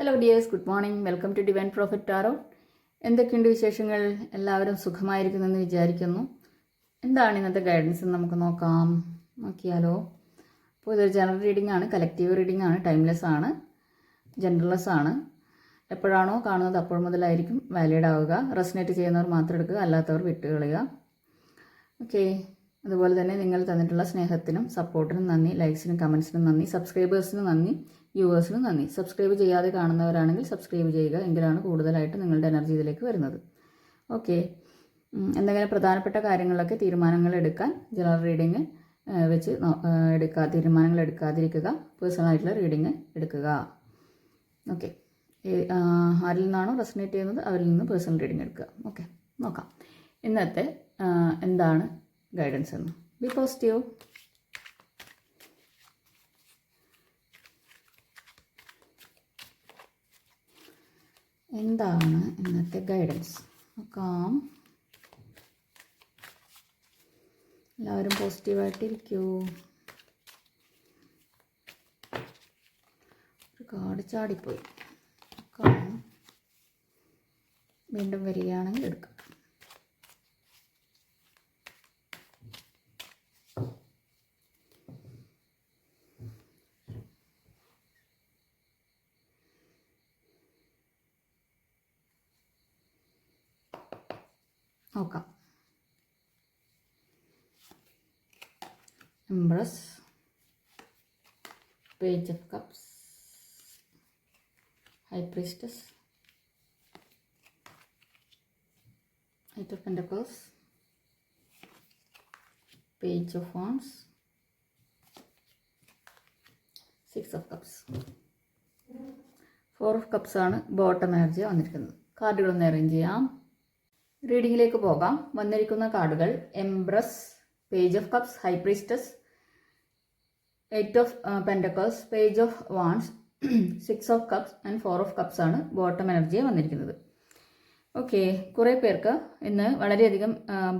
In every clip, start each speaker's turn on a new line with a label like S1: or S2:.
S1: Hello dears good morning welcome to divine prophet tarot എന്തൊക്കെയുണ്ട് വിശേഷങ്ങൾ? എല്ലാവരും സുഖമായിരിക്കുന്നെന്ന് വിചാരിക്കുന്നു. എന്താണ് ഇന്നത്തെ ഗൈഡൻസ് എന്ന് നമുക്ക് നോക്കാം. നോക്കിയാലോ. അപ്പോൾ ഇതൊരു ജനറൽ റീഡിംഗ് ആണ്. കലക്റ്റീവ് റീഡിംഗ് ആണ്. ടൈംലെസ് ആണ്. ജനറൽലെസ് ആണ്. എപ്പോഴാണോ കാണുന്നത് അപ്പോൾ മുതലായിരിക്കും വാലിഡ് ആവുക. റെസിനേറ്റ് ചെയ്യുന്നവർ മാത്രം എടുക്കുക. അല്ലാത്തവർ വിട്ടുകളയുക. ഓക്കെ അതുപോലെ തന്നെ നിങ്ങൾ തന്നിട്ടുള്ള സ്നേഹത്തിനും സപ്പോർട്ടിനും നന്ദി ലൈക്സിനും കമൻസിനും നന്ദി സബ്സ്ക്രൈബേഴ്സിനും നന്ദി. വ്യൂവേഴ്സിനും നന്ദി. സബ്സ്ക്രൈബ് ചെയ്യാതെ കാണുന്നവരാണെങ്കിൽ സബ്സ്ക്രൈബ് ചെയ്യുക. എങ്കിലാണ് കൂടുതലായിട്ട് നിങ്ങളുടെ എനർജി ഇതിലേക്ക് വരുന്നത്. ഓക്കെ. എന്തെങ്കിലും പ്രധാനപ്പെട്ട കാര്യങ്ങളൊക്കെ തീരുമാനങ്ങൾ എടുക്കാൻ ജനറൽ റീഡിങ് വെച്ച് എടുക്കുക തീരുമാനങ്ങൾ എടുക്കാതിരിക്കുക പേഴ്സണലായിട്ടുള്ള റീഡിങ് എടുക്കുക. ഓക്കെ. ആരിൽ നിന്നാണോ റെസനേറ്റ് ചെയ്യുന്നത്? അവരിൽ നിന്ന് പേഴ്സണൽ റീഡിങ് എടുക്കുക. ഓക്കെ. നോക്കാം. ഇന്നത്തെ എന്താണ് ഗൈഡൻസ് എന്ന്? Be positive. എന്താണ് ഇന്നത്തെ ഗൈഡൻസ് നോക്കാം. എല്ലാവരും പോസിറ്റീവായിട്ടിരിക്കൂ ഒരു കാർഡ് ചാടിപ്പോയി. വീണ്ടും വരികയാണെങ്കിൽ എടുക്കാം. നോക്കാം. Embrace page of cups high priestess Eight of Pentacles, Page of Wands, six of cups four of cups ആണ് ബോട്ടം എനർജി വന്നിരിക്കുന്നത്. കാർഡുകളൊന്ന് അറേഞ്ച് ചെയ്യാം. റീഡിങ്ങിലേക്ക് പോകാം. വന്നിരിക്കുന്ന കാർഡുകൾ embrace page of cups high priestess eight of pentacles page of wands six of cups and four of cups ആണ് bottom energy വന്നിരിക്കുന്നത്. ഓക്കെ കുറേ പേർക്ക് ഇന്ന് വളരെയധികം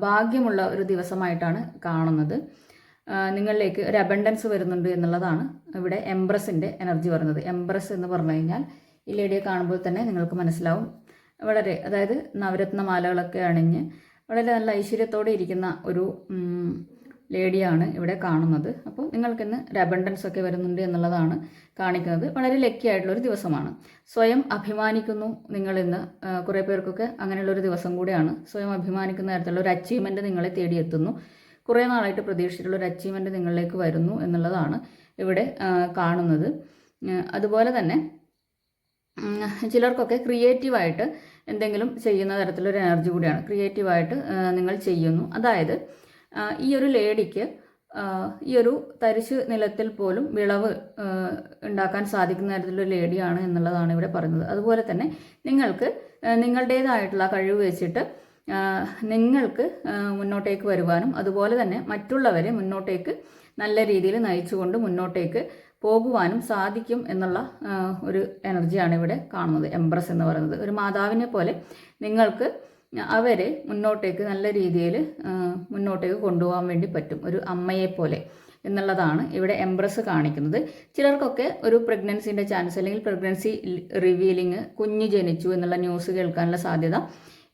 S1: ഭാഗ്യമുള്ള ഒരു ദിവസമായിട്ടാണ് കാണുന്നത്. നിങ്ങളിലേക്ക് ഒരു അബണ്ടൻസ് വരുന്നുണ്ട് എന്നുള്ളതാണ് ഇവിടെ എംബ്രസിന്റെ എനർജി പറയുന്നത് എംബ്രസ് എന്ന് പറഞ്ഞു കഴിഞ്ഞാൽ ഈ ലേഡിയെ കാണുമ്പോൾ തന്നെ നിങ്ങൾക്ക് മനസ്സിലാവും വളരെ അതായത് നവരത്ന മാലകളൊക്കെ അണിഞ്ഞ് വളരെ നല്ല ഐശ്വര്യത്തോടെ ഇരിക്കുന്ന ഒരു ലേഡിയാണ് ഇവിടെ കാണുന്നത്. അപ്പോൾ നിങ്ങൾക്കിന്ന് ഒരു അബണ്ടൻസ് ഒക്കെ വരുന്നുണ്ട് എന്നുള്ളതാണ് കാണിക്കുന്നത്. വളരെ ലക്കി ആയിട്ടുള്ള ഒരു ദിവസമാണ്. സ്വയം അഭിമാനിക്കുന്നു നിങ്ങളിന്ന്. കുറേ പേർക്കൊക്കെ അങ്ങനെയുള്ള ഒരു ദിവസം കൂടിയാണ്. സ്വയം അഭിമാനിക്കുന്ന തരത്തിലുള്ള ഒരു അച്ചീവ്മെന്റ് നിങ്ങളെ തേടിയെത്തുന്നു. കുറേ നാളായിട്ട് പ്രതീക്ഷിച്ചിട്ടുള്ള ഒരു അച്ചീവ്മെന്റ് നിങ്ങളിലേക്ക് വരുന്നു എന്നുള്ളതാണ് ഇവിടെ കാണുന്നത്. അതുപോലെ തന്നെ ചിലർക്കൊക്കെ ക്രിയേറ്റീവായിട്ട് എന്തെങ്കിലും ചെയ്യുന്ന തരത്തിലൊരു എനർജി കൂടിയാണ്. ക്രിയേറ്റീവായിട്ട് നിങ്ങൾ ചെയ്യുന്നു. അതായത് ഈ ഒരു ലേഡിക്ക് ഈ ഒരു തരിശ് നിലത്തിൽ പോലും വിളവ് ഉണ്ടാക്കാൻ സാധിക്കുന്ന തരത്തിലൊരു ലേഡിയാണ് എന്നുള്ളതാണ് ഇവിടെ പറയുന്നത്. അതുപോലെ തന്നെ നിങ്ങൾക്ക് നിങ്ങളുടേതായിട്ടുള്ള കഴിവ് വെച്ചിട്ട് നിങ്ങൾക്ക് മുന്നോട്ടേക്ക് വരുവാനും അതുപോലെ തന്നെ മറ്റുള്ളവരെ മുന്നോട്ടേക്ക് നല്ല രീതിയിൽ നയിച്ചുകൊണ്ട് മുന്നോട്ടേക്ക് പോകുവാനും സാധിക്കും എന്നുള്ള ഒരു എനർജിയാണ് ഇവിടെ കാണുന്നത്. എംബ്രസ് എന്ന് പറയുന്നത്. ഒരു മാതാവിനെ പോലെ നിങ്ങൾക്ക് അവരെ മുന്നോട്ടേക്ക് നല്ല രീതിയിൽ മുന്നോട്ടേക്ക് കൊണ്ടുപോകാൻ വേണ്ടി പറ്റും. ഒരു അമ്മയെ പോലെ എന്നുള്ളതാണ് ഇവിടെ എംബ്രസ് കാണിക്കുന്നത്. ചിലർക്കൊക്കെ ഒരു പ്രഗ്നൻസിന്റെ ചാൻസ് അല്ലെങ്കിൽ പ്രഗ്നൻസി റിവീലിംഗ് കുഞ്ഞ് ജനിച്ചു എന്നുള്ള ന്യൂസ് കേൾക്കാനുള്ള സാധ്യത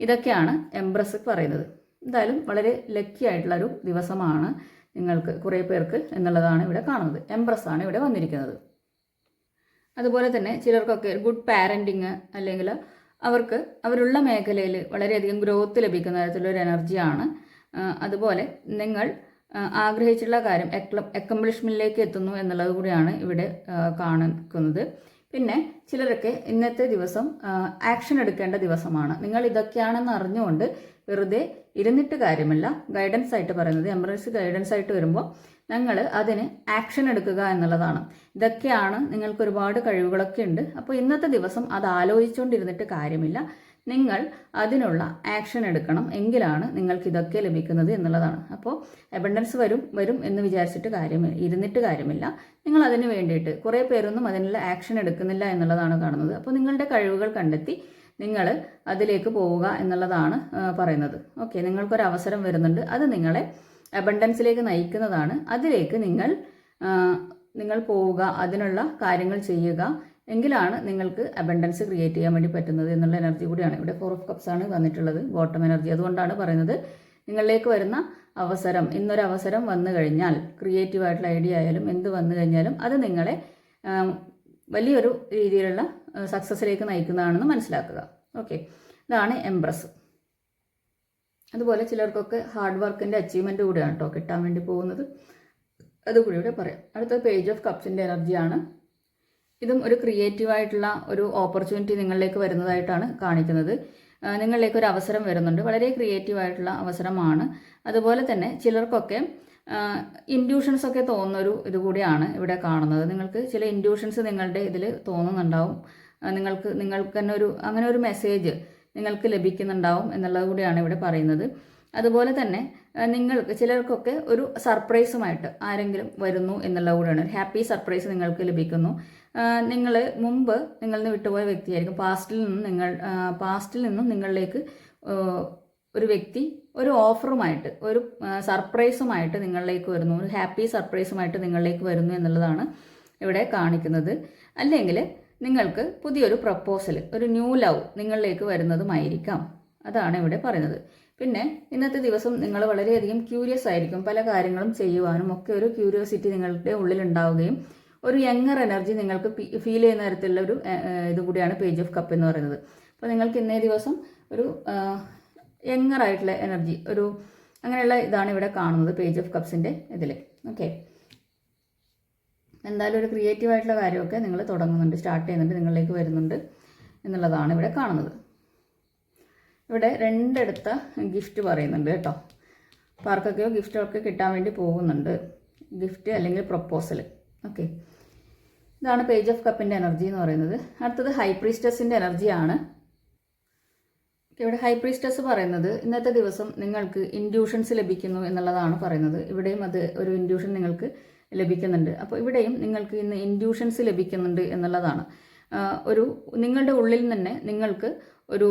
S1: ഇതൊക്കെയാണ് എംബ്രസ് പറയുന്നത്. എന്തായാലും വളരെ ലക്കി ആയിട്ടുള്ള ഒരു ദിവസമാണ്. നിങ്ങൾക്ക് കുറേ പേർക്ക് എന്നുള്ളതാണ് ഇവിടെ കാണുന്നത്. എംപ്രസ് ആണ് ഇവിടെ വന്നിരിക്കുന്നത്. അതുപോലെ തന്നെ ചിലർക്കൊക്കെ ഗുഡ് പാരന്റിങ് അല്ലെങ്കിൽ അവർക്ക് അവരുള്ള മേഖലയിൽ വളരെയധികം ഗ്രോത്ത് ലഭിക്കുന്ന തരത്തിലുള്ള ഒരു എനർജിയാണ് അതുപോലെ നിങ്ങൾ ആഗ്രഹിച്ചിട്ടുള്ള കാര്യം അക്കംപ്ലിഷ്മെന്റിലേക്ക് എത്തുന്നു എന്നുള്ളത് കൂടിയാണ് ഇവിടെ കാണിക്കുന്നത് പിന്നെ ചിലരൊക്കെ ഇന്നത്തെ ദിവസം ആക്ഷൻ എടുക്കേണ്ട ദിവസമാണ്. നിങ്ങൾ ഇതൊക്കെയാണെന്ന് അറിഞ്ഞുകൊണ്ട് വെറുതെ ഇരുന്നിട്ട് കാര്യമല്ല. ഗൈഡൻസ് ആയിട്ട് പറയുന്നത് എമർജൻസി ഗൈഡൻസ് ആയിട്ട് വരുമ്പോൾ ഞങ്ങൾ അതിന് ആക്ഷൻ എടുക്കുക എന്നുള്ളതാണ്. ഇതൊക്കെയാണ് നിങ്ങൾക്ക് ഒരുപാട് കഴിവുകളൊക്കെ ഉണ്ട്. അപ്പോൾ ഇന്നത്തെ ദിവസം അത് ആലോചിച്ചുകൊണ്ടിരുന്നിട്ട് കാര്യമില്ല. നിങ്ങൾ അതിനുള്ള ആക്ഷൻ എടുക്കണം എങ്കിലാണ് നിങ്ങൾക്ക് ഇതൊക്കെ ലഭിക്കുന്നത് എന്നുള്ളതാണ്. അപ്പോൾ അബണ്ടൻസ് വരും വരും എന്ന് വിചാരിച്ചിട്ട് കാര്യമില്ല ഇരുന്നിട്ട് കാര്യമില്ല. നിങ്ങൾ അതിന് വേണ്ടിയിട്ട് കുറേ പേരൊന്നും അതിനുള്ള ആക്ഷൻ എടുക്കുന്നില്ല എന്നുള്ളതാണ് കാണുന്നത്. അപ്പോൾ നിങ്ങളുടെ കഴിവുകൾ കണ്ടെത്തി നിങ്ങൾ അതിലേക്ക് പോവുക എന്നുള്ളതാണ് പറയുന്നത്. ഓക്കെ നിങ്ങൾക്കൊരു അവസരം വരുന്നുണ്ട്. അത് നിങ്ങളെ അബണ്ടൻസിലേക്ക് നയിക്കുന്നതാണ്. അതിലേക്ക് നിങ്ങൾ നിങ്ങൾ പോവുക അതിനുള്ള കാര്യങ്ങൾ ചെയ്യുക എങ്കിലാണ് നിങ്ങൾക്ക് അബണ്ടൻസ് ക്രിയേറ്റ് ചെയ്യാൻ വേണ്ടി പറ്റുന്നത് എന്നുള്ള എനർജി കൂടിയാണ്. ഇവിടെ ഫോർ ഓഫ് കപ്സ് ആണ് വന്നിട്ടുള്ളത് ബോട്ടം എനർജി അതുകൊണ്ടാണ് പറയുന്നത് നിങ്ങളിലേക്ക് വരുന്ന അവസരം. ഇന്നൊരു അവസരം വന്നു കഴിഞ്ഞാൽ ക്രിയേറ്റീവ് ആയിട്ടുള്ള ഐഡിയ ആയാലും എന്ത് വന്നു കഴിഞ്ഞാലും അത് നിങ്ങളെ വലിയൊരു രീതിയിലുള്ള സക്സസ്സിലേക്ക് നയിക്കുന്നതാണെന്ന് മനസ്സിലാക്കുക. ഓക്കെ ഇതാണ് എംപ്രസ് അതുപോലെ ചിലർക്കൊക്കെ ഹാർഡ് വർക്കിന്റെ അച്ചീവ്മെന്റ് കൂടെയാണ് കേട്ടോ കിട്ടാൻ വേണ്ടി പോകുന്നത്. അതുകൂടി ഇവിടെ പറയാം. അടുത്തത് പേജ് ഓഫ് കപ്സിന്റെ എനർജിയാണ് ഇതും ഒരു ക്രിയേറ്റീവായിട്ടുള്ള ഒരു ഓപ്പർച്യൂണിറ്റി നിങ്ങളിലേക്ക് വരുന്നതായിട്ടാണ് കാണിക്കുന്നത്. നിങ്ങളിലേക്ക് ഒരു അവസരം വരുന്നുണ്ട്. വളരെ ക്രിയേറ്റീവ് ആയിട്ടുള്ള അവസരമാണ്. അതുപോലെ തന്നെ ചിലർക്കൊക്കെ ഇൻഡ്യൂഷൻസ് ഒക്കെ തോന്നുന്ന ഒരു ഇതുകൂടിയാണ് ഇവിടെ കാണുന്നത്. നിങ്ങൾക്ക് ചില ഇൻഡ്യൂഷൻസ് നിങ്ങളുടെ ഇതിൽ തോന്നുന്നുണ്ടാവും. നിങ്ങൾക്ക് നിങ്ങൾക്ക് തന്നെ ഒരു അങ്ങനെ ഒരു മെസ്സേജ് നിങ്ങൾക്ക് ലഭിക്കുന്നുണ്ടാവും എന്നുള്ളത് കൂടിയാണ് ഇവിടെ പറയുന്നത്. അതുപോലെ തന്നെ നിങ്ങൾക്ക് ചിലർക്കൊക്കെ ഒരു സർപ്രൈസുമായിട്ട് ആരെങ്കിലും വരുന്നു എന്നുള്ളത് കൂടിയാണ്. ഒരു ഹാപ്പി സർപ്രൈസ് നിങ്ങൾക്ക് ലഭിക്കുന്നു. നിങ്ങൾ മുമ്പ് നിങ്ങളിൽ വിട്ടുപോയ വ്യക്തിയായിരിക്കും. പാസ്റ്റിൽ നിന്നും നിങ്ങൾ പാസ്റ്റിൽ നിന്നും നിങ്ങളിലേക്ക് ഒരു വ്യക്തി ഒരു ഓഫറുമായിട്ട് ഒരു സർപ്രൈസുമായിട്ട് നിങ്ങളിലേക്ക് വരുന്നു. ഒരു ഹാപ്പി സർപ്രൈസുമായിട്ട് നിങ്ങളിലേക്ക് വരുന്നു എന്നുള്ളതാണ് ഇവിടെ കാണിക്കുന്നത്. അല്ലെങ്കിൽ നിങ്ങൾക്ക് പുതിയൊരു പ്രപ്പോസൽ ഒരു ന്യൂ ലവ് നിങ്ങളിലേക്ക് വരുന്നതുമായിരിക്കാം. അതാണ് ഇവിടെ പറയുന്നത്. പിന്നെ ഇന്നത്തെ ദിവസം നിങ്ങൾ വളരെയധികം ക്യൂരിയസ് ആയിരിക്കും. പല കാര്യങ്ങളും ചെയ്യുവാനും ഒക്കെ ഒരു ക്യൂരിയോസിറ്റി നിങ്ങളുടെ ഉള്ളിൽ ഉണ്ടാവുകയും ഒരു യങ്ങർ എനർജി നിങ്ങൾക്ക് ഫീൽ ചെയ്യുന്ന തരത്തിലുള്ള ഒരു ഇത് കൂടിയാണ് പേജ് ഓഫ് കപ്പ് എന്ന് പറയുന്നത്. അപ്പോൾ നിങ്ങൾക്ക് ഇന്നേ ദിവസം ഒരു യങ്ങർ ആയിട്ടുള്ള എനർജി ഒരു അങ്ങനെയുള്ള ഇതാണ് ഇവിടെ കാണുന്നത് പേജ് ഓഫ് കപ്സിന്റെ ഇതിൽ ഓക്കെ എന്തായാലും ഒരു ക്രിയേറ്റീവ് ആയിട്ടുള്ള കാര്യമൊക്കെ നിങ്ങൾ തുടങ്ങുന്നുണ്ട് സ്റ്റാർട്ട് ചെയ്യുന്നുണ്ട് നിങ്ങളിലേക്ക് വരുന്നുണ്ട് എന്നുള്ളതാണ് ഇവിടെ കാണുന്നത്. ഇവിടെ രണ്ടെടുത്ത ഗിഫ്റ്റ് പറയുന്നുണ്ട് കേട്ടോ. അപ്പോൾ ആർക്കൊക്കെയോ ഗിഫ്റ്റൊക്കെ കിട്ടാൻ വേണ്ടി പോകുന്നുണ്ട്. ഗിഫ്റ്റ് അല്ലെങ്കിൽ പ്രപ്പോസൽ ഓക്കെ ഇതാണ് പേജ് ഓഫ് കപ്പിന്റെ എനർജി എന്ന് പറയുന്നത്. അടുത്തത് ഹൈ പ്രീസ്റ്റസിന്റെ എനർജിയാണ് ഇവിടെ ഹൈ പ്രീസ്റ്റസ് പറയുന്നത് ഇന്നത്തെ ദിവസം നിങ്ങൾക്ക് ഇൻഡ്യൂഷൻസ് ലഭിക്കുന്നു എന്നുള്ളതാണ് പറയുന്നത്. ഇവിടെയും അത് ഒരു ഇൻഡ്യൂഷൻ നിങ്ങൾക്ക് ലഭിക്കുന്നുണ്ട്. അപ്പോൾ ഇവിടെയും നിങ്ങൾക്ക് ഇന്ന് ഇൻഡ്യൂഷൻസ് ലഭിക്കുന്നുണ്ട് എന്നുള്ളതാണ്. ഒരു നിങ്ങളുടെ ഉള്ളിൽ തന്നെ നിങ്ങൾക്ക് ഒരു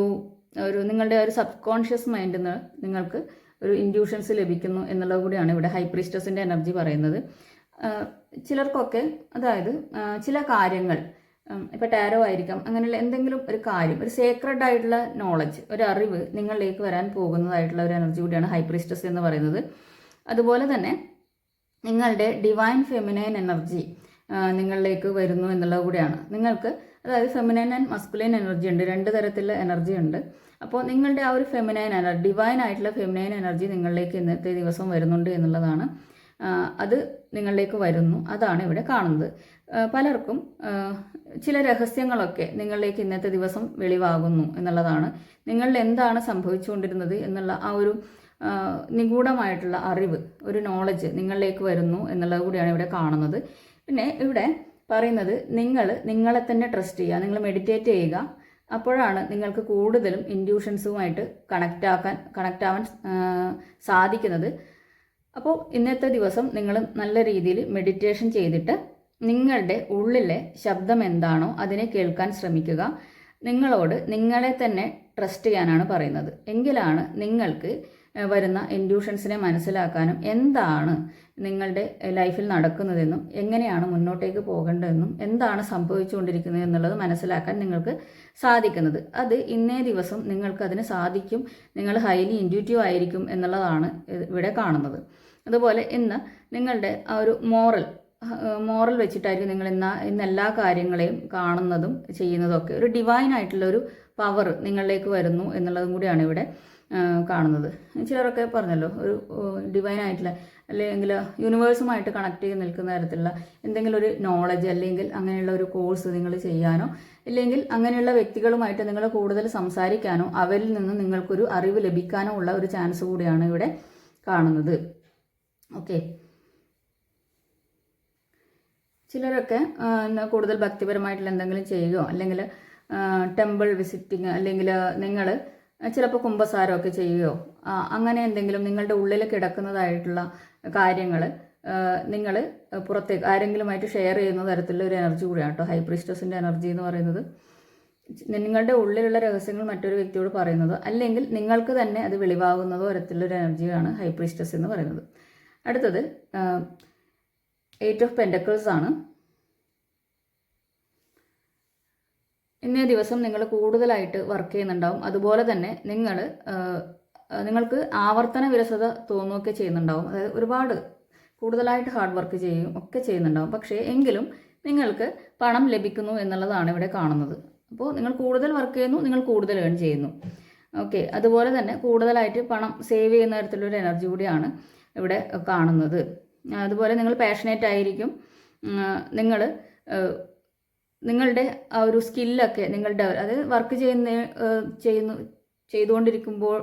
S1: ഒരു നിങ്ങളുടെ ഒരു സബ് കോൺഷ്യസ് മൈൻഡിൽ നിന്ന് നിങ്ങൾക്ക് ഒരു ഇൻഡ്യൂഷൻസ് ലഭിക്കുന്നു എന്നുള്ളത് കൂടിയാണ് ഇവിടെ ഹൈപ്രിസ്റ്റസിന്റെ എനർജി പറയുന്നത്. ചിലർക്കൊക്കെ അതായത് ചില കാര്യങ്ങൾ ഇപ്പോൾ ടാരോ ആയിരിക്കാം അങ്ങനെയുള്ള എന്തെങ്കിലും ഒരു കാര്യം ഒരു സേക്രഡ് ആയിട്ടുള്ള നോളജ് ഒരു അറിവ് നിങ്ങളിലേക്ക് വരാൻ പോകുന്നതായിട്ടുള്ള ഒരു എനർജി കൂടിയാണ് ഹൈപ്രിസ്റ്റസ് എന്ന് പറയുന്നത്. അതുപോലെ തന്നെ നിങ്ങളുടെ ഡിവൈൻ ഫെമിനൈൻ എനർജി നിങ്ങളിലേക്ക് വരുന്നു എന്നുള്ളത് കൂടിയാണ്. നിങ്ങൾക്ക് അതായത് ഫെമിനൈൻ ആൻഡ് മസ്കുലൈൻ എനർജി ഉണ്ട്. രണ്ട് തരത്തിലുള്ള എനർജി ഉണ്ട്. അപ്പോൾ നിങ്ങളുടെ ആ ഒരു ഫെമിനൈൻ എനർജി ഡിവൈൻ ആയിട്ടുള്ള ഫെമിനൈൻ എനർജി നിങ്ങളിലേക്ക് ഇന്നത്തെ ദിവസം വരുന്നുണ്ട് എന്നുള്ളതാണ്. അത് നിങ്ങളിലേക്ക് വരുന്നു. അതാണ് ഇവിടെ കാണുന്നത്. പലർക്കും ചില രഹസ്യങ്ങളൊക്കെ നിങ്ങളിലേക്ക് ഇന്നത്തെ ദിവസം വെളിവാകുന്നു എന്നുള്ളതാണ്. നിങ്ങളിൽ എന്താണ് സംഭവിച്ചുകൊണ്ടിരുന്നത് എന്നുള്ള ആ ഒരു നിഗൂഢമായിട്ടുള്ള അറിവ് ഒരു നോളജ് നിങ്ങളിലേക്ക് വരുന്നു എന്നുള്ളത് കൂടിയാണ് ഇവിടെ കാണുന്നത്. പിന്നെ ഇവിടെ പറയുന്നത് നിങ്ങൾ നിങ്ങളെ തന്നെ ട്രസ്റ്റ് ചെയ്യുക നിങ്ങൾ മെഡിറ്റേറ്റ് ചെയ്യുക. അപ്പോഴാണ് നിങ്ങൾക്ക് കൂടുതലും ഇൻഡ്യൂഷൻസുമായിട്ട് കണക്റ്റ് ആക്കാൻ കണക്റ്റ് ആവാൻ സാധിക്കുന്നത്. അപ്പോൾ ഇന്നത്തെ ദിവസം നിങ്ങൾ നല്ല രീതിയിൽ മെഡിറ്റേഷൻ ചെയ്തിട്ട് നിങ്ങളുടെ ഉള്ളിലെ ശബ്ദം എന്താണോ അതിനെ കേൾക്കാൻ ശ്രമിക്കുക. നിങ്ങളോട് നിങ്ങളെ തന്നെ ട്രസ്റ്റ് ചെയ്യാനാണ് പറയുന്നത്. എങ്കിലാണ് നിങ്ങൾക്ക് വരുന്ന ഇൻഡ്യൂഷൻസിനെ മനസ്സിലാക്കാനും എന്താണ് നിങ്ങളുടെ ലൈഫിൽ നടക്കുന്നതെന്നും എങ്ങനെയാണ് മുന്നോട്ടേക്ക് പോകേണ്ടതെന്നും എന്താണ് സംഭവിച്ചുകൊണ്ടിരിക്കുന്നത് എന്നുള്ളത് മനസ്സിലാക്കാൻ നിങ്ങൾക്ക് സാധിക്കുന്നത്. അത് ഇന്നേ ദിവസം നിങ്ങൾക്ക് അതിന് സാധിക്കും. നിങ്ങൾ ഹൈലി ഇൻഡ്യൂറ്റീവ് ആയിരിക്കും എന്നുള്ളതാണ് ഇവിടെ കാണുന്നത്. അതുപോലെ ഇന്ന് നിങ്ങളുടെ ആ ഒരു മോറൽ മോറൽ വെച്ചിട്ടായിരിക്കും നിങ്ങൾ ഇന്ന ഇന്ന് എല്ലാ കാര്യങ്ങളെയും കാണുന്നതും ചെയ്യുന്നതും ഒക്കെ. ഒരു ഡിവൈൻ ആയിട്ടുള്ള ഒരു പവർ നിങ്ങളിലേക്ക് വരുന്നു എന്നുള്ളതും കൂടിയാണ് ഇവിടെ കാണുന്നത്. ചിലരൊക്കെ പറഞ്ഞല്ലോ ഒരു ഡിവൈൻ ആയിട്ടുള്ള അല്ലെങ്കിൽ യൂണിവേഴ്സുമായിട്ട് കണക്ട് ചെയ്ത് നിൽക്കുന്ന തരത്തിലുള്ള എന്തെങ്കിലും ഒരു നോളജ് അല്ലെങ്കിൽ അങ്ങനെയുള്ള ഒരു കോഴ്സ് നിങ്ങൾ ചെയ്യാനോ ഇല്ലെങ്കിൽ അങ്ങനെയുള്ള വ്യക്തികളുമായിട്ട് നിങ്ങൾ കൂടുതൽ സംസാരിക്കാനോ അവരിൽ നിന്ന് നിങ്ങൾക്കൊരു അറിവ് ലഭിക്കാനോ ഉള്ള ഒരു ചാൻസ് കൂടിയാണ് ഇവിടെ കാണുന്നത്. ഓക്കെ ചിലരൊക്കെ കൂടുതൽ ഭക്തിപരമായിട്ടുള്ള എന്തെങ്കിലും ചെയ്യുകയോ അല്ലെങ്കിൽ ടെമ്പിൾ വിസിറ്റിങ് അല്ലെങ്കിൽ നിങ്ങൾ ചിലപ്പോൾ കുംഭസാരമൊക്കെ ചെയ്യുകയോ അങ്ങനെ എന്തെങ്കിലും നിങ്ങളുടെ ഉള്ളിൽ കിടക്കുന്നതായിട്ടുള്ള കാര്യങ്ങൾ നിങ്ങൾ പുറത്തേക്ക് ആരെങ്കിലുമായിട്ട് ഷെയർ ചെയ്യുന്ന തരത്തിലുള്ള ഒരു എനർജി കൂടിയാണ് കേട്ടോ. ഹൈപ്രിസ്റ്റസിന്റെ എനർജി എന്ന് പറയുന്നത്. നിങ്ങളുടെ ഉള്ളിലുള്ള രഹസ്യങ്ങൾ മറ്റൊരു വ്യക്തിയോട് പറയുന്നത് അല്ലെങ്കിൽ നിങ്ങൾക്ക് തന്നെ അത് വെളിവാകുന്നതോ തരത്തിലുള്ള ഒരു എനർജിയാണ് ഹൈപ്രിസ്റ്റസ് എന്ന് പറയുന്നത്. അടുത്തത് എയ്റ്റ് ഓഫ് പെൻഡക്കിൾസ് ആണ്. ഇന്നേ ദിവസം നിങ്ങൾ കൂടുതലായിട്ട് വർക്ക് ചെയ്യുന്നുണ്ടാവും. അതുപോലെ തന്നെ നിങ്ങൾ നിങ്ങൾക്ക് ആവർത്തന വിരസത തോന്നുകയൊക്കെ ചെയ്യുന്നുണ്ടാവും. അതായത് ഒരുപാട് കൂടുതലായിട്ട് ഹാർഡ് വർക്ക് ചെയ്യും ഒക്കെ ചെയ്യുന്നുണ്ടാവും. പക്ഷേ എങ്കിലും നിങ്ങൾക്ക് പണം ലഭിക്കുന്നു എന്നുള്ളതാണ് ഇവിടെ കാണുന്നത്. അപ്പോൾ നിങ്ങൾ കൂടുതൽ വർക്ക് ചെയ്യുന്നു നിങ്ങൾ കൂടുതൽ ഏൺ ചെയ്യുന്നു. ഓക്കെ. അതുപോലെ തന്നെ കൂടുതലായിട്ട് പണം സേവ് ചെയ്യുന്ന തരത്തിലൊരു എനർജി കൂടിയാണ് ഇവിടെ കാണുന്നത്. അതുപോലെ നിങ്ങൾ പാഷനേറ്റ് ആയിരിക്കും. നിങ്ങൾ നിങ്ങളുടെ ആ ഒരു സ്കില്ലൊക്കെ നിങ്ങളുടെ അതായത് വർക്ക് ചെയ്യുന്ന ചെയ്യുന്നു ചെയ്തുകൊണ്ടിരിക്കുമ്പോൾ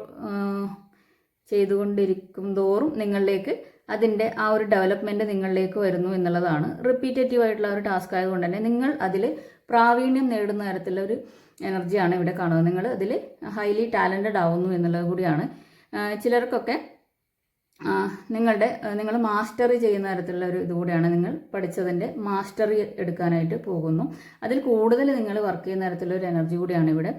S1: ചെയ്തുകൊണ്ടിരിക്കും തോറും നിങ്ങളിലേക്ക് അതിന്റെ ആ ഒരു ഡെവലപ്മെന്റ് നിങ്ങളിലേക്ക് വരുന്നു എന്നുള്ളതാണ് റിപ്പീറ്റേറ്റീവ് ആയിട്ടുള്ള ഒരു ടാസ്ക് ആയതുകൊണ്ട് തന്നെ നിങ്ങൾ അതിൽ പ്രാവീണ്യം നേടുന്ന തരത്തിലുള്ള ഒരു എനർജിയാണ് ഇവിടെ കാണുന്നത്. നിങ്ങൾ അതിൽ ഹൈലി ടാലന്റഡ് ആവുന്നു എന്നുള്ളത് കൂടിയാണ്. ചിലർക്കൊക്കെ നിങ്ങളുടെ നിങ്ങൾ മാസ്റ്ററി ചെയ്യുന്ന തരത്തിലുള്ള ഒരു ഇതുകൂടെയാണ് നിങ്ങൾ പഠിച്ചതിന്റെ മാസ്റ്ററി എടുക്കാനായിട്ട് പോകുന്നു. അതിൽ കൂടുതൽ നിങ്ങൾ വർക്ക് ചെയ്യുന്ന തരത്തിലുള്ള ഒരു എനർജി കൂടിയാണ് ഇവിടെ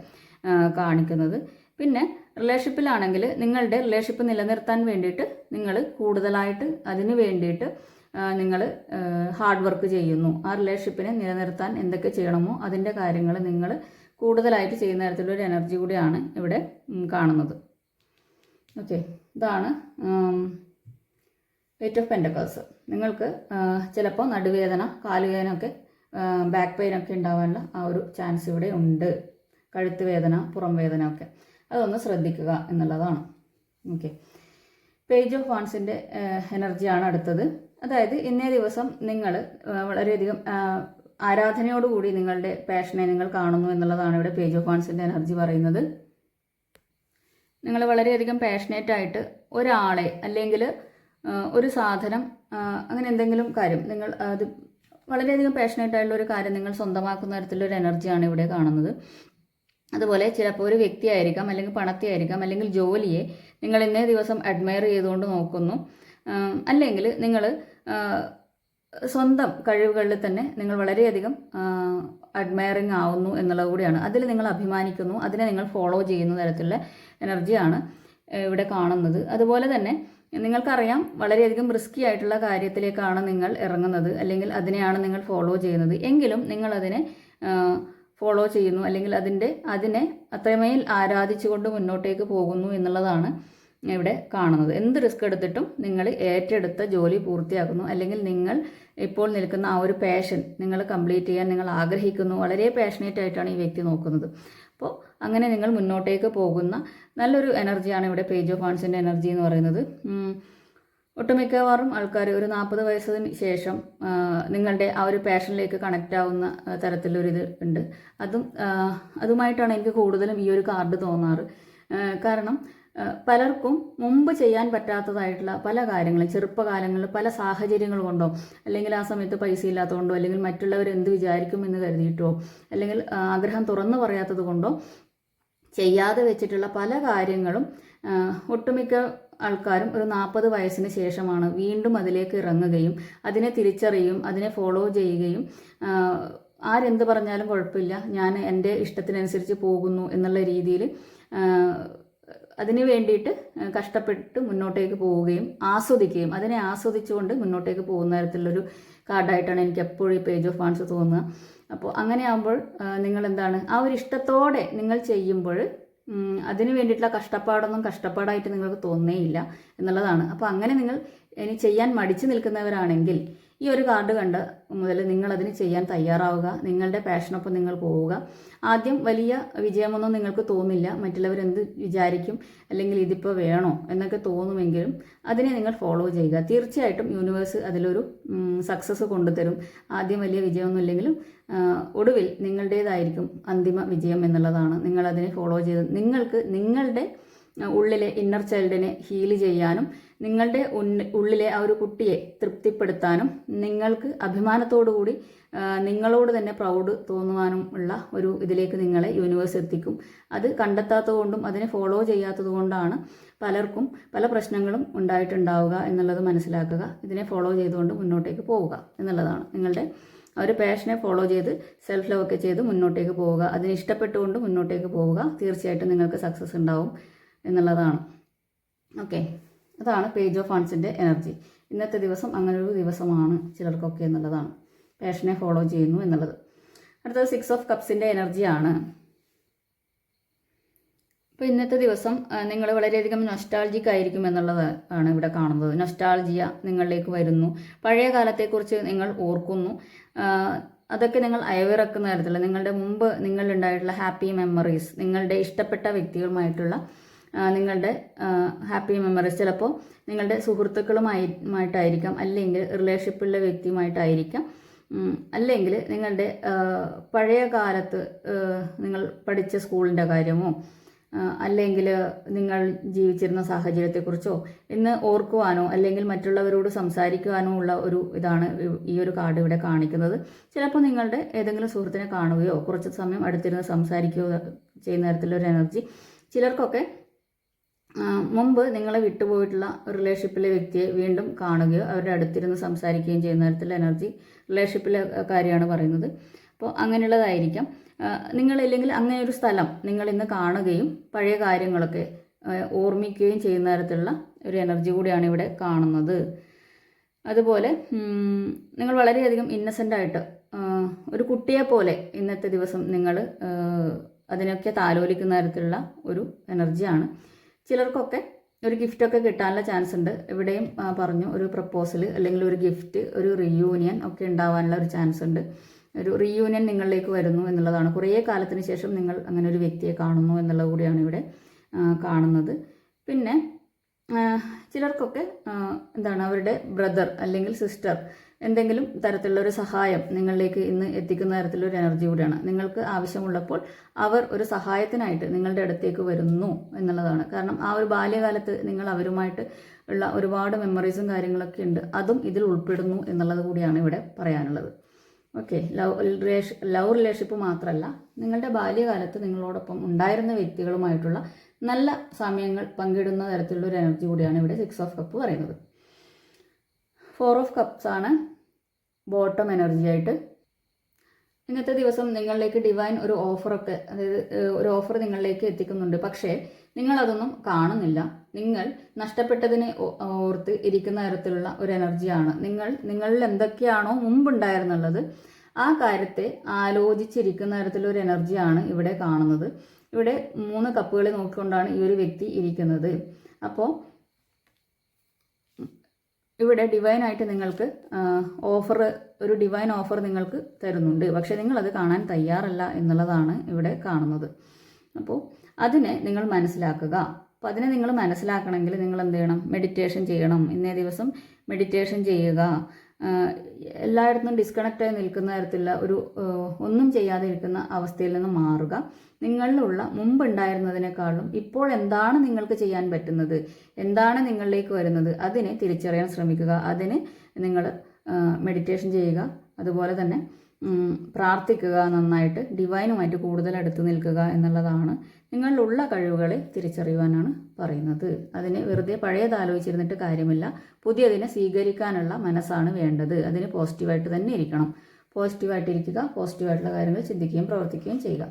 S1: കാണിക്കുന്നത്. പിന്നെ റിലേഷൻഷിപ്പിലാണെങ്കിൽ നിങ്ങളുടെ റിലേഷൻഷിപ്പ് നിലനിർത്താൻ വേണ്ടിയിട്ട് നിങ്ങൾ കൂടുതലായിട്ട് അതിന് വേണ്ടിയിട്ട് നിങ്ങൾ ഹാർഡ് വർക്ക് ചെയ്യുന്നു. ആ റിലേഷൻഷിപ്പിനെ നിലനിർത്താൻ എന്തൊക്കെ ചെയ്യണമോ അതിന്റെ കാര്യങ്ങൾ നിങ്ങൾ കൂടുതലായിട്ട് ചെയ്യുന്ന തരത്തിലുള്ള ഒരു എനർജി കൂടിയാണ് ഇവിടെ കാണുന്നത്. ഓക്കെ ഇതാണ് വെയിറ്റ് ഓഫ് പെൻഡക്കൾസ് നിങ്ങൾക്ക് ചിലപ്പോൾ നടുവേദന കാലുവേദന ഒക്കെ ബാക്ക് പെയിൻ ഒക്കെ ഉണ്ടാവാനുള്ള ആ ഒരു ചാൻസ് ഇവിടെ ഉണ്ട്. കഴുത്ത് വേദന പുറം വേദന ഒക്കെ അതൊന്ന് ശ്രദ്ധിക്കുക എന്നുള്ളതാണ്. ഓക്കെ പേജ് ഓഫ് വാൺസിന്റെ എനർജിയാണ് അടുത്തത്. അതായത് ഇന്നേ ദിവസം നിങ്ങൾ വളരെയധികം ആരാധനയോടുകൂടി നിങ്ങളുടെ പാഷനെ നിങ്ങൾ കാണുന്നു എന്നുള്ളതാണ് ഇവിടെ പേജ് ഓഫ് വാൺസിന്റെ എനർജി പറയുന്നത്. നിങ്ങൾ വളരെയധികം പാഷനേറ്റ് ആയിട്ട് ഒരാളെ അല്ലെങ്കിൽ ഒരു സാധനം അങ്ങനെ എന്തെങ്കിലും കാര്യം നിങ്ങൾ അത് വളരെയധികം പാഷനേറ്റ് ആയിട്ടുള്ള ഒരു കാര്യം നിങ്ങൾ സ്വന്തമാക്കുന്ന തരത്തിലൊരു എനർജിയാണ് ഇവിടെ കാണുന്നത്. അതുപോലെ ചിലപ്പോൾ ഒരു വ്യക്തിയായിരിക്കാം അല്ലെങ്കിൽ പണത്തെയായിരിക്കാം അല്ലെങ്കിൽ ജോലിയെ നിങ്ങൾ ഇന്നേ ദിവസം അഡ്മയർ ചെയ്തുകൊണ്ട് നോക്കുന്നു. അല്ലെങ്കിൽ നിങ്ങൾ സ്വന്തം കഴിവുകളിൽ തന്നെ നിങ്ങൾ വളരെയധികം അഡ്മയറിങ് ആവുന്നു എന്നുള്ളത് കൂടിയാണ്. അതിൽ നിങ്ങൾ അഭിമാനിക്കുന്നു അതിനെ നിങ്ങൾ ഫോളോ ചെയ്യുന്ന തരത്തിലുള്ള എനർജിയാണ് ഇവിടെ കാണുന്നത്. അതുപോലെ തന്നെ നിങ്ങൾക്കറിയാം വളരെയധികം റിസ്കി ആയിട്ടുള്ള കാര്യത്തിലേക്കാണ് നിങ്ങൾ ഇറങ്ങുന്നത് അല്ലെങ്കിൽ അതിനെയാണ് നിങ്ങൾ ഫോളോ ചെയ്യുന്നത്. എങ്കിലും നിങ്ങൾ അതിനെ ഫോളോ ചെയ്യുന്നു അല്ലെങ്കിൽ അതിന്റെ അതിനെ അത്രമേൽ ആരാധിച്ചുകൊണ്ട് മുന്നോട്ടേക്ക് പോകുന്നു എന്നുള്ളതാണ് ഇവിടെ കാണുന്നത്. എന്ത് റിസ്ക് എടുത്തിട്ടും നിങ്ങൾ ഏറ്റെടുത്ത ജോലി പൂർത്തിയാക്കുന്നു. അല്ലെങ്കിൽ നിങ്ങൾ ഇപ്പോൾ നിൽക്കുന്ന ആ ഒരു പാഷൻ നിങ്ങൾ കംപ്ലീറ്റ് ചെയ്യാൻ നിങ്ങൾ ആഗ്രഹിക്കുന്നു. വളരെ പാഷനേറ്റ് ആയിട്ടാണ് ഈ വ്യക്തി നോക്കുന്നത്. അപ്പോൾ അങ്ങനെ നിങ്ങൾ മുന്നോട്ടേക്ക് പോകുന്ന നല്ലൊരു എനർജിയാണ് ഇവിടെ പേജ് ഓഫ് വാൺസിന്റെ എനർജി എന്ന് പറയുന്നത്. ഒട്ടുമിക്കവാറും ആൾക്കാർ ഒരു നാൽപ്പത് വയസ്സിന് ശേഷം നിങ്ങളുടെ ആ ഒരു പാഷനിലേക്ക് കണക്റ്റ് ആവുന്ന തരത്തിലൊരിത് ഉണ്ട്. അതും അതുമായിട്ടാണ് എനിക്ക് കൂടുതലും ഈ ഒരു കാർഡ് തോന്നാറ്. കാരണം പലർക്കും മുമ്പ് ചെയ്യാൻ പറ്റാത്തതായിട്ടുള്ള പല കാര്യങ്ങളും ചെറുപ്പകാലങ്ങളിൽ പല സാഹചര്യങ്ങൾ കൊണ്ടോ അല്ലെങ്കിൽ ആ സമയത്ത് പൈസ ഇല്ലാത്തതുകൊണ്ടോ അല്ലെങ്കിൽ മറ്റുള്ളവർ എന്ത് വിചാരിക്കും എന്ന് കരുതിയിട്ടോ അല്ലെങ്കിൽ ആഗ്രഹം തുറന്നു പറയാത്തത് കൊണ്ടോ ചെയ്യാതെ വെച്ചിട്ടുള്ള പല കാര്യങ്ങളും ഒട്ടുമിക്ക ആൾക്കാരും ഒരു നാൽപ്പത് വയസ്സിന് ശേഷമാണ് വീണ്ടും അതിലേക്ക് ഇറങ്ങുകയും അതിനെ തിരിച്ചറിയും അതിനെ ഫോളോ ചെയ്യുകയും ആരെന്ത് പറഞ്ഞാലും കുഴപ്പമില്ല ഞാൻ എന്റെ ഇഷ്ടത്തിനനുസരിച്ച് പോകുന്നു എന്നുള്ള രീതിയിൽ അതിന് വേണ്ടിയിട്ട് കഷ്ടപ്പെട്ട് മുന്നോട്ടേക്ക് പോവുകയും ആസ്വദിക്കുകയും അതിനെ ആസ്വദിച്ചുകൊണ്ട് മുന്നോട്ടേക്ക് പോകുന്ന തരത്തിലുള്ളൊരു കാർഡായിട്ടാണ് എനിക്ക് എപ്പോഴും ഈ പേജ് ഓഫ് ഫാൻസ് തോന്നുക. അപ്പോൾ അങ്ങനെ ആകുമ്പോൾ നിങ്ങൾ എന്താണ് ആ ഒരു ഇഷ്ടത്തോടെ നിങ്ങൾ ചെയ്യുമ്പോൾ അതിന് വേണ്ടിയിട്ടുള്ള കഷ്ടപ്പാടൊന്നും കഷ്ടപ്പാടായിട്ട് നിങ്ങൾക്ക് തോന്നേയില്ല എന്നുള്ളതാണ്. അപ്പോൾ അങ്ങനെ നിങ്ങൾ ഇനി ചെയ്യാൻ മടിച്ചു നിൽക്കുന്നവരാണെങ്കിൽ ഈ ഒരു കാർഡ് കണ്ട് മുതൽ നിങ്ങൾ അതിന് ചെയ്യാൻ തയ്യാറാവുക. നിങ്ങളുടെ പാഷനൊപ്പം നിങ്ങൾ പോവുക. ആദ്യം വലിയ വിജയമൊന്നും നിങ്ങൾക്ക് തോന്നില്ല. മറ്റുള്ളവർ എന്ത് വിചാരിക്കും? അല്ലെങ്കിൽ ഇതിപ്പോൾ വേണോ എന്നൊക്കെ തോന്നുമെങ്കിലും അതിനെ നിങ്ങൾ ഫോളോ ചെയ്യുക. തീർച്ചയായിട്ടും യൂണിവേഴ്സ് അതിലൊരു സക്സസ് കൊണ്ടുതരും. ആദ്യം വലിയ വിജയമൊന്നും ഇല്ലെങ്കിലും ഒടുവിൽ നിങ്ങളുടേതായിരിക്കും അന്തിമ വിജയം എന്നുള്ളതാണ്. നിങ്ങൾ അതിനെ ഫോളോ ചെയ്ത് നിങ്ങൾക്ക് നിങ്ങളുടെ ഉള്ളിലെ ഇന്നർ ചൈൽഡിനെ ഹീൽ ചെയ്യാനും നിങ്ങളുടെ ഉള്ളിലെ ആ ഒരു കുട്ടിയെ തൃപ്തിപ്പെടുത്താനും നിങ്ങൾക്ക് അഭിമാനത്തോടു കൂടി നിങ്ങളോട് തന്നെ പ്രൗഡ് തോന്നുവാനും ഉള്ള ഒരു ഇതിലേക്ക് നിങ്ങളെ യൂണിവേഴ്സ് എത്തിക്കും. അത് കണ്ടെത്താത്തത് കൊണ്ടും അതിനെ ഫോളോ ചെയ്യാത്തതുകൊണ്ടാണ് പലർക്കും പല പ്രശ്നങ്ങളും ഉണ്ടായിട്ടുണ്ടാവുക എന്നുള്ളത് മനസ്സിലാക്കുക. ഇതിനെ ഫോളോ ചെയ്തുകൊണ്ട് മുന്നോട്ടേക്ക് പോവുക എന്നുള്ളതാണ്. നിങ്ങളുടെ ആ ഒരു പാഷനെ ഫോളോ ചെയ്ത് സെൽഫ് ലവ് ഒക്കെ ചെയ്ത് മുന്നോട്ടേക്ക് പോവുക. അതിനെ ഇഷ്ടപ്പെട്ടുകൊണ്ട് മുന്നോട്ടേക്ക് പോവുക. തീർച്ചയായിട്ടും നിങ്ങൾക്ക് സക്സസ് ഉണ്ടാവും എന്നുള്ളതാണ്. ഓക്കെ അതാണ് പേജ് ഓഫ് ഫണ്ട്സിന്റെ എനർജി ഇന്നത്തെ ദിവസം അങ്ങനെ ഒരു ദിവസമാണ് ചിലർക്കൊക്കെ എന്നുള്ളതാണ്. പാഷനെ ഫോളോ ചെയ്യുന്നു എന്നുള്ളത്. അടുത്തത് സിക്സ് ഓഫ് കപ്സിന്റെ എനർജിയാണ് അപ്പോൾ ഇന്നത്തെ ദിവസം നിങ്ങൾ വളരെയധികം നൊസ്റ്റാൾജിക് ആയിരിക്കും എന്നുള്ളത് ആണ് ഇവിടെ കാണുന്നത്. നൊസ്റ്റാൾജിയ നിങ്ങളിലേക്ക് വരുന്നു. പഴയ കാലത്തെക്കുറിച്ച് നിങ്ങൾ ഓർക്കുന്നു. അതൊക്കെ നിങ്ങൾ അയവിറക്കുന്ന തരത്തിലുള്ള നിങ്ങളുടെ മുമ്പ് നിങ്ങളുണ്ടായിട്ടുള്ള ഹാപ്പി മെമ്മറീസ് നിങ്ങളുടെ ഇഷ്ടപ്പെട്ട വ്യക്തികളുമായിട്ടുള്ള നിങ്ങളുടെ ഹാപ്പി മെമ്മറീസ് ചിലപ്പോൾ നിങ്ങളുടെ സുഹൃത്തുക്കളുമായിട്ടായിരിക്കാം അല്ലെങ്കിൽ റിലേഷൻഷിപ്പുള്ള വ്യക്തിയുമായിട്ടായിരിക്കാം അല്ലെങ്കിൽ നിങ്ങളുടെ പഴയ കാലത്ത് നിങ്ങൾ പഠിച്ച സ്കൂളിന്റെ കാര്യമോ അല്ലെങ്കിൽ നിങ്ങൾ ജീവിച്ചിരുന്ന സാഹചര്യത്തെക്കുറിച്ചോ ഇന്ന് ഓർക്കുവാനോ അല്ലെങ്കിൽ മറ്റുള്ളവരോട് സംസാരിക്കുവാനോ ഉള്ള ഒരു ഇതാണ് ഈ ഒരു കാർഡ് ഇവിടെ കാണിക്കുന്നത്. ചിലപ്പോൾ നിങ്ങളുടെ ഏതെങ്കിലും സുഹൃത്തിനെ കാണുകയോ കുറച്ച് സമയം അടുത്തിരുന്ന് സംസാരിക്കുകയോ ചെയ്യുന്ന തരത്തിലൊരു എനർജി ചിലർക്കൊക്കെ മുമ്പ് നിങ്ങളെ വിട്ടുപോയിട്ടുള്ള റിലേഷൻഷിപ്പിലെ വ്യക്തിയെ വീണ്ടും കാണുകയോ അവരുടെ അടുത്തിരുന്ന് സംസാരിക്കുകയും ചെയ്യുന്ന തരത്തിലുള്ള എനർജി റിലേഷൻഷിപ്പിലെ കാര്യമാണ് പറയുന്നത്. അപ്പോൾ അങ്ങനെയുള്ളതായിരിക്കാം. നിങ്ങളില്ലെങ്കിൽ അങ്ങനെ ഒരു സ്ഥലം നിങ്ങൾ ഇന്ന് കാണുകയും പഴയ കാര്യങ്ങളൊക്കെ ഓർമ്മിക്കുകയും ചെയ്യുന്ന തരത്തിലുള്ള ഒരു എനർജി കൂടിയാണ് ഇവിടെ കാണുന്നത്. അതുപോലെ നിങ്ങൾ വളരെയധികം ഇന്നസെന്റ് ആയിട്ട് ഒരു കുട്ടിയെ പോലെ ഇന്നത്തെ ദിവസം നിങ്ങൾ അതിനൊക്കെ താലോലിക്കുന്ന തരത്തിലുള്ള ഒരു എനർജിയാണ് ചിലർക്കൊക്കെ ഒരു ഗിഫ്റ്റ് ഒക്കെ കിട്ടാനുള്ള ചാൻസ് ഉണ്ട്. ഇവിടെയും പറഞ്ഞു ഒരു പ്രപ്പോസൽ അല്ലെങ്കിൽ ഒരു ഗിഫ്റ്റ് ഒരു റീയൂണിയൻ ഒക്കെ ഉണ്ടാവാനുള്ള ഒരു ചാൻസ് ഉണ്ട്. ഒരു റീയൂണിയൻ നിങ്ങളിലേക്ക് വരുന്നു എന്നുള്ളതാണ്. കുറേ കാലത്തിന് ശേഷം നിങ്ങൾ അങ്ങനെ ഒരു വ്യക്തിയെ കാണുന്നു എന്നുള്ളത് കൂടിയാണ് ഇവിടെ കാണുന്നത്. പിന്നെ ചിലർക്കൊക്കെ എന്താണ് അവരുടെ ബ്രദർ അല്ലെങ്കിൽ സിസ്റ്റർ എന്തെങ്കിലും തരത്തിലുള്ള ഒരു സഹായം നിങ്ങളിലേക്ക് ഇന്ന് എത്തിക്കുന്ന തരത്തിലുള്ള ഒരു എനർജി കൂടിയാണ്. നിങ്ങൾക്ക് ആവശ്യമുള്ളപ്പോൾ അവർ ഒരു സഹായത്തിനായിട്ട് നിങ്ങളുടെ അടുത്തേക്ക് വരുന്നു എന്നുള്ളതാണ്. കാരണം ആ ഒരു ബാല്യകാലത്ത് നിങ്ങൾ അവരുമായിട്ട് ഉള്ള ഒരുപാട് മെമ്മറീസും കാര്യങ്ങളൊക്കെ ഉണ്ട്. അതും ഇതിൽ ഉൾപ്പെടുന്നു എന്നുള്ളത് കൂടിയാണ് ഇവിടെ പറയാനുള്ളത്. Okay love relation love relationship മാത്രമല്ല നിങ്ങളുടെ ബാല്യകാലത്ത് നിങ്ങളോടൊപ്പം ഉണ്ടായിരുന്ന വ്യക്തികളുമായിട്ടുള്ള നല്ല സമയങ്ങൾ പങ്കിടുന്ന തരത്തിലുള്ള ഒരു എനർജി കൂടിയാണ് ഇവിടെ സിക്സ് ഓഫ് കപ്പ് പറയുന്നത്. ഫോർ ഓഫ് കപ്സ് ആണ് ബോട്ടം എനർജി ആയിട്ട്. ഇന്നത്തെ ദിവസം നിങ്ങളിലേക്ക് ഡിവൈൻ ഒരു ഓഫറൊക്കെ അതായത് ഒരു ഓഫർ നിങ്ങളിലേക്ക് എത്തിക്കുന്നുണ്ട്. പക്ഷേ നിങ്ങൾ അതൊന്നും കാണുന്നില്ല. നിങ്ങൾ നഷ്ടപ്പെട്ടതിനെ ഓർത്ത് ഇരിക്കുന്ന തരത്തിലുള്ള ഒരു എനർജിയാണ് നിങ്ങൾ നിങ്ങളിൽ എന്തൊക്കെയാണോ മുമ്പുണ്ടായിരുന്നുള്ളത് ആ കാര്യത്തെ ആലോചിച്ചിരിക്കുന്ന തരത്തിലൊരു എനർജിയാണ് ഇവിടെ കാണുന്നത്. ഇവിടെ മൂന്ന് കപ്പുകളെ നോക്കിക്കൊണ്ടാണ് ഈ ഒരു വ്യക്തി ഇരിക്കുന്നത്. അപ്പോൾ ഇവിടെ ഡിവൈൻ ആയിട്ട് നിങ്ങൾക്ക് ഓഫർ ഒരു ഡിവൈൻ ഓഫർ നിങ്ങൾക്ക് തരുന്നുണ്ട്. പക്ഷേ നിങ്ങളത് കാണാൻ തയ്യാറല്ല എന്നുള്ളതാണ് ഇവിടെ കാണുന്നത്. അപ്പോൾ അതിനെ നിങ്ങൾ മനസ്സിലാക്കുക. അപ്പോൾ അതിനെ നിങ്ങൾ മനസ്സിലാക്കണമെങ്കിൽ നിങ്ങൾ എന്ത് ചെയ്യണം? മെഡിറ്റേഷൻ ചെയ്യണം. ഇന്നേ ദിവസം മെഡിറ്റേഷൻ ചെയ്യുക. എല്ലായിടത്തും ഡിസ്കണക്റ്റ് ആയി നിൽക്കുന്ന തരത്തിലുള്ള ഒരു ഒന്നും ചെയ്യാതെ ഇരിക്കുന്ന അവസ്ഥയിൽ നിന്ന് മാറുക. നിങ്ങളിലുള്ള മുമ്പുണ്ടായിരുന്നതിനേക്കാളും ഇപ്പോൾ എന്താണ് നിങ്ങൾക്ക് ചെയ്യാൻ പറ്റുന്നത്? എന്താണ് നിങ്ങളിലേക്ക് വരുന്നത്? അതിനെ തിരിച്ചറിയാൻ ശ്രമിക്കുക. അതിന് നിങ്ങൾ മെഡിറ്റേഷൻ ചെയ്യുക. അതുപോലെ തന്നെ പ്രാർത്ഥിക്കുക. നന്നായിട്ട് ഡിവൈനുമായിട്ട് കൂടുതൽ അടുത്ത് നിൽക്കുക എന്നുള്ളതാണ് നിങ്ങളിലുള്ള കഴിവുകളെ തിരിച്ചറിയുവാനാണ് പറയുന്നത്. അതിന് വെറുതെ പഴയത് ആലോചിച്ചിരുന്നിട്ട് കാര്യമില്ല. പുതിയതിനെ സ്വീകരിക്കാനുള്ള മനസ്സാണ് വേണ്ടത്. അതിന് പോസിറ്റീവായിട്ട് തന്നെ ഇരിക്കണം. പോസിറ്റീവായിട്ടിരിക്കുക പോസിറ്റീവായിട്ടുള്ള കാര്യങ്ങൾ ചിന്തിക്കുകയും പ്രവർത്തിക്കുകയും ചെയ്യുക.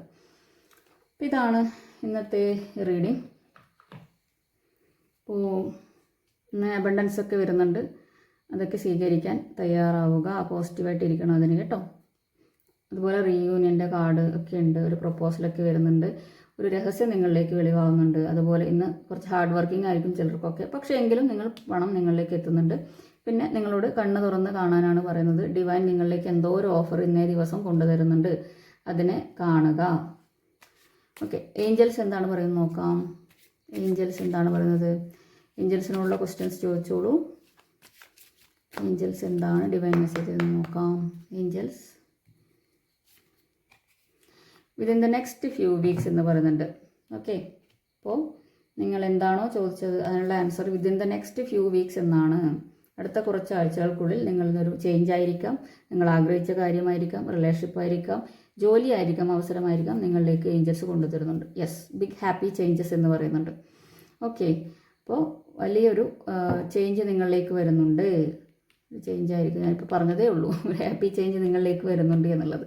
S1: അപ്പം ഇതാണ് ഇന്നത്തെ റീഡിങ് അപ്പോൾ അബണ്ടൻസ് ഒക്കെ വരുന്നുണ്ട്. അതൊക്കെ സ്വീകരിക്കാൻ തയ്യാറാവുക. പോസിറ്റീവായിട്ട് ഇരിക്കണം അതിന് കേട്ടോ. അതുപോലെ റീയൂണിയന്റെ കാർഡ് ഒക്കെ ഉണ്ട്. ഒരു പ്രപ്പോസലൊക്കെ വരുന്നുണ്ട്. ഒരു രഹസ്യം നിങ്ങളിലേക്ക് വെളിവാകുന്നുണ്ട്. അതുപോലെ ഇന്ന് കുറച്ച് ഹാർഡ് വർക്കിംഗ് ആയിരിക്കും ചിലർക്കൊക്കെ. പക്ഷേ എങ്കിലും നിങ്ങൾ പണം നിങ്ങളിലേക്ക് എത്തുന്നുണ്ട്. പിന്നെ നിങ്ങളോട് കണ്ണ് തുറന്ന് കാണാനാണ് പറയുന്നത്. ഡിവൈൻ നിങ്ങളിലേക്ക് എന്തോ ഒരു ഓഫർ ഇന്നേ ദിവസം കൊണ്ടുതരുന്നുണ്ട്. അതിനെ കാണുക. ഓക്കെ ഏഞ്ചൽസ് എന്താണ് പറയുന്നത്? നോക്കാം. ഏഞ്ചൽസ് എന്താണ് പറയുന്നത്? ഏഞ്ചൽസിനുള്ള ക്വസ്റ്റ്യൻസ് ചോദിച്ചോളൂ. ഏഞ്ചൽസ് എന്താണ്? ഡിവൈൻ മെസ്സേജ് എന്ന് നോക്കാം. Angels within the next few weeks എന്ന് പറയുന്നുണ്ട്. ഓക്കെ അപ്പോൾ നിങ്ങൾ എന്താണോ ചോദിച്ചത് അതിനുള്ള answer within the next few weeks എന്നാണ്. അടുത്ത കുറച്ച് ആഴ്ചകൾക്കുള്ളിൽ നിങ്ങളിന്നൊരു ചേഞ്ച് ആയിരിക്കാം. നിങ്ങൾ ആഗ്രഹിച്ച കാര്യമായിരിക്കാം റിലേഷൻഷിപ്പ് ആയിരിക്കാം ജോലി ആയിരിക്കാം അവസരമായിരിക്കാം നിങ്ങളിലേക്ക് ഏഞ്ചൽസ് കൊണ്ടുതരുന്നുണ്ട് യെസ് ബിഗ് ഹാപ്പി ചേഞ്ചസ് എന്ന് പറയുന്നുണ്ട്. ഓക്കെ അപ്പോൾ വലിയൊരു ചേഞ്ച് നിങ്ങളിലേക്ക് വരുന്നുണ്ട്. ചേഞ്ച് ആയിരിക്കും. ഞാനിപ്പോൾ പറഞ്ഞതേ ഉള്ളൂ. ഹാപ്പി ചേഞ്ച് നിങ്ങളിലേക്ക് വരുന്നുണ്ട് എന്നുള്ളത്.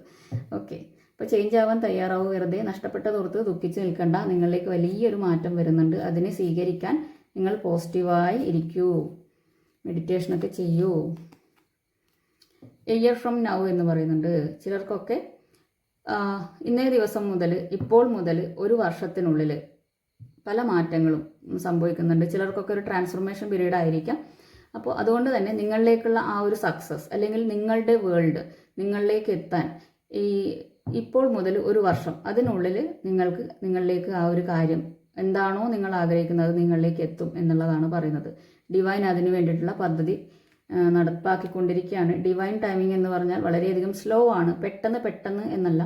S1: ഓക്കെ അപ്പോൾ ചേഞ്ച് ആവാൻ തയ്യാറാവും വെറുതെ നഷ്ടപ്പെട്ടതോർത്ത് ദുഃഖിച്ച് നിൽക്കണ്ട. നിങ്ങളിലേക്ക് വലിയൊരു മാറ്റം വരുന്നുണ്ട്. അതിനെ സ്വീകരിക്കാൻ നിങ്ങൾ പോസിറ്റീവായി ഇരിക്കൂ. മെഡിറ്റേഷനൊക്കെ ചെയ്യൂ. എയർ ഫ്രം നൗ എന്ന് പറയുന്നുണ്ട്. ചിലർക്കൊക്കെ ഇന്നേ ദിവസം മുതൽ ഇപ്പോൾ മുതൽ ഒരു വർഷത്തിനുള്ളിൽ പല മാറ്റങ്ങളും സംഭവിക്കുന്നുണ്ട്. ചിലർക്കൊക്കെ ഒരു ട്രാൻസ്ഫോർമേഷൻ പീരീഡ് ആയിരിക്കാം. അപ്പോൾ അതുകൊണ്ട് തന്നെ നിങ്ങളിലേക്കുള്ള ആ ഒരു സക്സസ് അല്ലെങ്കിൽ നിങ്ങളുടെ വേൾഡ് നിങ്ങളിലേക്ക് എത്താൻ ഈ ഇപ്പോൾ മുതൽ ഒരു വർഷം. അതിനുള്ളിൽ നിങ്ങൾക്ക് നിങ്ങളിലേക്ക് ആ ഒരു കാര്യം എന്താണോ നിങ്ങൾ ആഗ്രഹിക്കുന്നത് നിങ്ങളിലേക്ക് എത്തും എന്നുള്ളതാണ് പറയുന്നത്. ഡിവൈൻ അതിനു വേണ്ടിയിട്ടുള്ള പദ്ധതി നടപ്പാക്കിക്കൊണ്ടിരിക്കുകയാണ്. ഡിവൈൻ ടൈമിംഗ് എന്ന് പറഞ്ഞാൽ വളരെയധികം സ്ലോ ആണ്. പെട്ടെന്ന് പെട്ടെന്ന് എന്നല്ല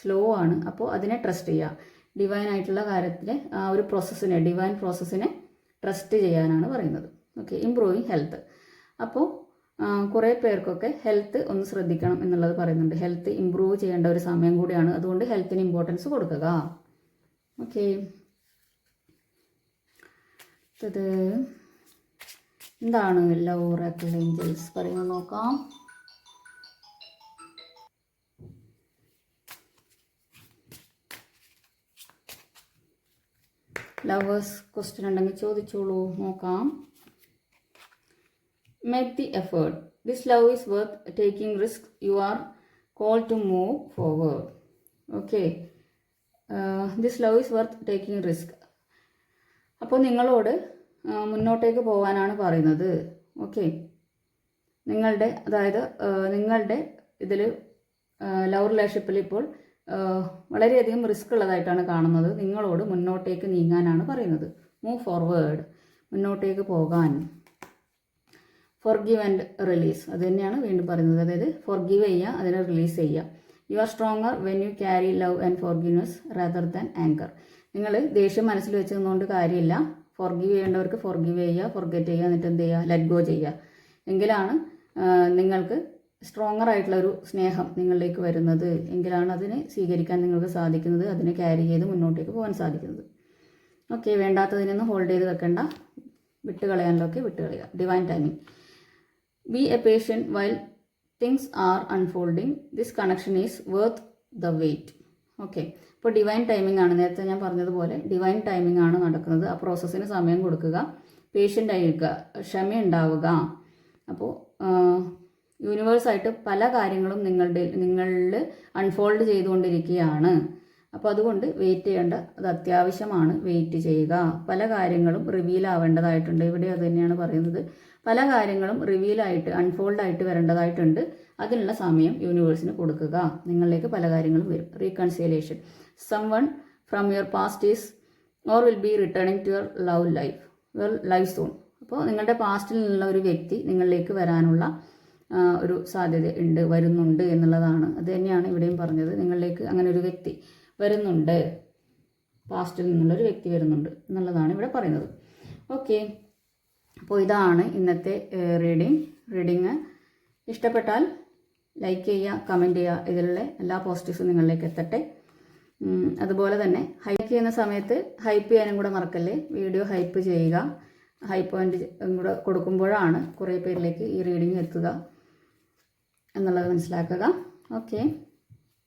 S1: സ്ലോ ആണ്. അപ്പോൾ അതിനെ ട്രസ്റ്റ് ചെയ്യുക. ഡിവൈൻ ആയിട്ടുള്ള കാര്യത്തിലെ ആ ഒരു പ്രോസസ്സിനെ ഡിവൈൻ പ്രോസസ്സിനെ ട്രസ്റ്റ് ചെയ്യാനാണ് പറയുന്നത്. ഓക്കെ ഇംപ്രൂവിങ് ഹെൽത്ത് അപ്പോൾ കുറേ പേർക്കൊക്കെ ഹെൽത്ത് ഒന്ന് ശ്രദ്ധിക്കണം എന്നുള്ളത് പറയുന്നുണ്ട്. ഹെൽത്ത് ഇമ്പ്രൂവ് ചെയ്യേണ്ട ഒരു സമയം കൂടിയാണ്. അതുകൊണ്ട് ഹെൽത്തിന് ഇമ്പോർട്ടൻസ് കൊടുക്കുക. ഓക്കെ എന്താണ് ലവ് ഓറാക്കിൾ ഏഞ്ചൽസ് പറയുന്നത് നോക്കാം. ലവേഴ്സ് ക്വസ്റ്റ്യൻ ഉണ്ടെങ്കിൽ ചോദിച്ചോളൂ. നോക്കാം. Make the effort. This love is worth taking risk. You are called to move forward. Okay. This love is worth taking risk. അപ്പോൾ നിങ്ങളോട് മുന്നോട്ടേക്ക് പോകാനാണ് പറയുന്നത്. ഓക്കെ നിങ്ങളുടെ അതായത് നിങ്ങളുടെ ഇതിൽ ലവ് റിലേഷൻഷിപ്പിൽ ഇപ്പോൾ വളരെയധികം റിസ്ക് ഉള്ളതായിട്ടാണ് കാണുന്നത്. നിങ്ങളോട് മുന്നോട്ടേക്ക് നീങ്ങാനാണ് പറയുന്നത്. മൂവ് ഫോർവേഡ് മുന്നോട്ടേക്ക് പോകാൻ. ഫോർഗീവ് ആൻഡ് റിലീസ് അത് തന്നെയാണ് വീണ്ടും പറയുന്നത്. അതായത് ഫോർഗീവ് ചെയ്യുക അതിനെ റിലീസ് ചെയ്യുക. You are stronger when you carry love and forgiveness rather than anger നിങ്ങൾ ദേഷ്യം മനസ്സിൽ വെച്ച് നിന്നുകൊണ്ട് കാര്യമില്ല. ഫോർഗീവ് ചെയ്യേണ്ടവർക്ക് ഫോർഗീവ് ചെയ്യുക ഫോർഗെറ്റ് ചെയ്യുക എന്നിട്ട് എന്ത് ചെയ്യുക? ലെറ്റ് ഗോ ചെയ്യുക. എങ്കിലാണ് നിങ്ങൾക്ക് സ്ട്രോങ്ങർ ആയിട്ടുള്ള ഒരു സ്നേഹം നിങ്ങളിലേക്ക് വരുന്നത്. എങ്കിലാണ് അതിനെ സ്വീകരിക്കാൻ നിങ്ങൾക്ക് സാധിക്കുന്നത് അതിനെ ക്യാരി ചെയ്ത് മുന്നോട്ടേക്ക് പോകാൻ സാധിക്കുന്നത്. ഓക്കെ വേണ്ടാത്തതിനൊന്നും ഹോൾഡ് ചെയ്ത് വെക്കേണ്ട. വിട്ടുകളയാനിലൊക്കെ വിട്ടുകളയുക. Divine timing be a patient while things are unfolding this connection is worth the wait okay ഇപ്പോൾ ഡിവൈൻ ടൈമിംഗ് ആണ്. നേരത്തെ ഞാൻ പറഞ്ഞതുപോലെ ഡിവൈൻ ടൈമിംഗ് ആണ് നടക്കുന്നത്. ആ പ്രോസസ്സിന് സമയം കൊടുക്കുക പേഷ്യന്റ് ആയിരിക്കുക ക്ഷമയുണ്ടാവുക. അപ്പോൾ യൂണിവേഴ്സായിട്ട് പല കാര്യങ്ങളും നിങ്ങളുടെ നിങ്ങളിൽ അൺഫോൾഡ് ചെയ്തുകൊണ്ടിരിക്കുകയാണ്. അപ്പോൾ അതുകൊണ്ട് വെയിറ്റ് ചെയ്യേണ്ട. അത് അത്യാവശ്യമാണ്. വെയിറ്റ് ചെയ്യുക. പല കാര്യങ്ങളും റിവീൽ ആവേണ്ടതായിട്ടുണ്ട്. ഇവിടെ അത് തന്നെയാണ് പറയുന്നത്. പല കാര്യങ്ങളും റിവീലായിട്ട് അൺഫോൾഡ് ആയിട്ട് വരേണ്ടതായിട്ടുണ്ട്. അതിനുള്ള സമയം യൂണിവേഴ്സിന് കൊടുക്കുക. നിങ്ങളിലേക്ക് പല കാര്യങ്ങളും വരും. Reconciliation someone from your past is or will be returning to your love life your life soon അപ്പോൾ നിങ്ങളുടെ പാസ്റ്റിൽ നിന്നുള്ള ഒരു വ്യക്തി നിങ്ങളിലേക്ക് വരാനുള്ള ഒരു സാധ്യത ഉണ്ട് വരുന്നുണ്ട് എന്നുള്ളതാണ്. അത് തന്നെയാണ് ഇവിടെയും പറഞ്ഞത്. നിങ്ങളിലേക്ക് അങ്ങനെ ഒരു വ്യക്തി വരുന്നുണ്ട്. പാസ്റ്റിൽ നിന്നുള്ളൊരു വ്യക്തി വരുന്നുണ്ട് എന്നുള്ളതാണ് ഇവിടെ പറയുന്നത്. ഓക്കെ അപ്പോൾ ഇതാണ് ഇന്നത്തെ റീഡിങ് റീഡിങ് ഇഷ്ടപ്പെട്ടാൽ ലൈക്ക് ചെയ്യുക കമന്റ് ചെയ്യുക. ഇതിലുള്ള എല്ലാ പോസിറ്റീവ്സും നിങ്ങളിലേക്ക് എത്തട്ടെ. അതുപോലെ തന്നെ ഹൈപ്പ് ചെയ്യുന്ന സമയത്ത് ഹൈപ്പ് ചെയ്യാനും കൂടെ മറക്കല്ലേ? വീഡിയോ ഹൈപ്പ് ചെയ്യുക. ഹൈ പോയിന്റ് കൂടെ കൊടുക്കുമ്പോഴാണ് കുറേ പേരിലേക്ക് ഈ റീഡിങ് എത്തുക എന്നുള്ളത് മനസ്സിലാക്കുക. Okay